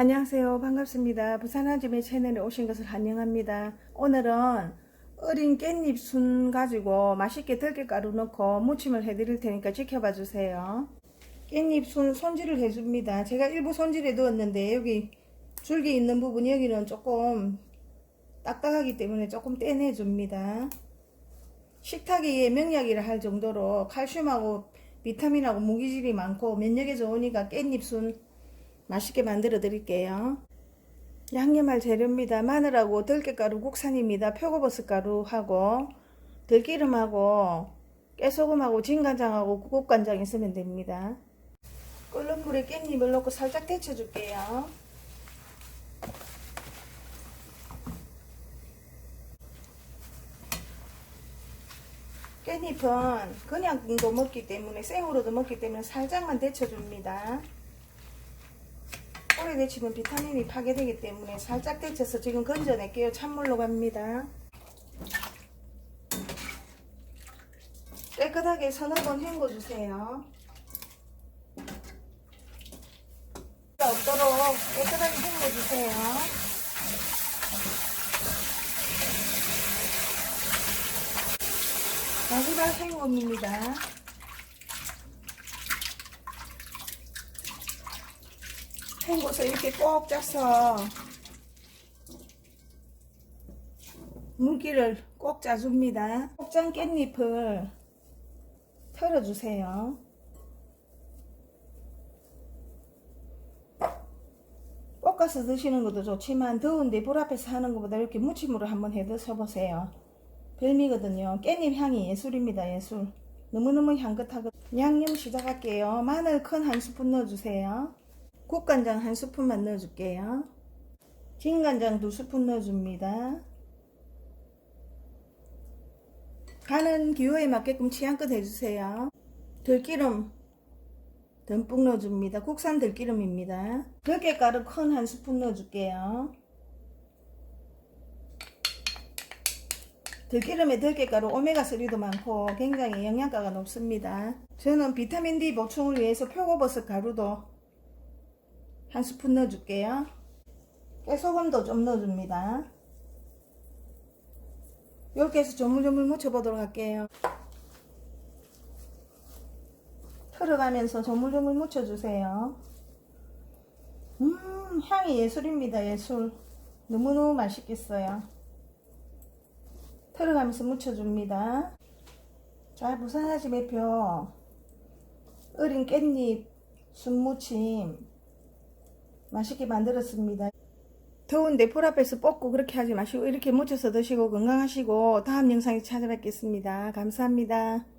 안녕하세요. 반갑습니다. 부산아줌의 채널에 오신 것을 환영합니다. 오늘은 어린 깻잎 순 가지고 맛있게 들깨가루 넣고 무침을 해드릴 테니까 지켜봐 주세요. 깻잎 순 손질을 해줍니다. 제가 일부 손질해 두었는데 여기 줄기 있는 부분 여기는 조금 딱딱하기 때문에 조금 떼내줍니다. 식탁에 명약이라 할 정도로 칼슘하고 비타민하고 무기질이 많고 면역에 좋으니까 깻잎 순 맛있게 만들어 드릴게요. 양념할 재료입니다. 마늘하고 들깨가루 국산입니다. 표고버섯 가루하고 들기름하고 깨소금하고 진간장하고 국간장 있으면 됩니다. 끓는 물에 깻잎을 넣고 살짝 데쳐줄게요. 깻잎은 그냥도 먹기 때문에 생으로도 먹기 때문에 살짝만 데쳐줍니다. 오래 데치면 비타민이 파괴되기 때문에 살짝 데쳐서 지금 건져낼게요. 찬물로 갑니다. 깨끗하게 서너 번 헹궈주세요. 없도록 깨끗하게 헹궈주세요. 마지막 헹굼입니다. 헹궈서 이렇게 꼭 짜서 물기를 꼭 짜줍니다. 꼭짠 깻잎을 털어주세요. 볶아서 드시는 것도 좋지만 더운데 불 앞에서 하는 것보다 이렇게 무침으로 한번 해 드셔보세요. 별미거든요. 깻잎 향이 예술입니다. 예술. 너무너무 향긋하고 양념 시작할게요. 마늘 큰 한 스푼 넣어주세요. 국간장 한 스푼만 넣어줄게요. 진간장 두 스푼 넣어줍니다. 간은 기호에 맞게끔 취향껏 해주세요. 들기름 듬뿍 넣어줍니다. 국산 들기름입니다. 들깨가루 큰 한 스푼 넣어줄게요. 들기름에 들깨가루 오메가3도 많고 굉장히 영양가가 높습니다. 저는 비타민 D 보충을 위해서 표고버섯 가루도 한 스푼 넣어줄게요. 깨소금도 좀 넣어줍니다. 이렇게 해서 조물조물 묻혀보도록 할게요. 털어가면서 조물조물 묻혀주세요. 음, 향이 예술입니다, 예술. 너무너무 맛있겠어요. 털어가면서 묻혀줍니다. 자, 부산아지 매표 어린 깻잎 순무침 맛있게 만들었습니다. 더운데 불 앞에서 볶고 그렇게 하지 마시고 이렇게 묻혀서 드시고 건강하시고 다음 영상에 찾아뵙겠습니다. 감사합니다.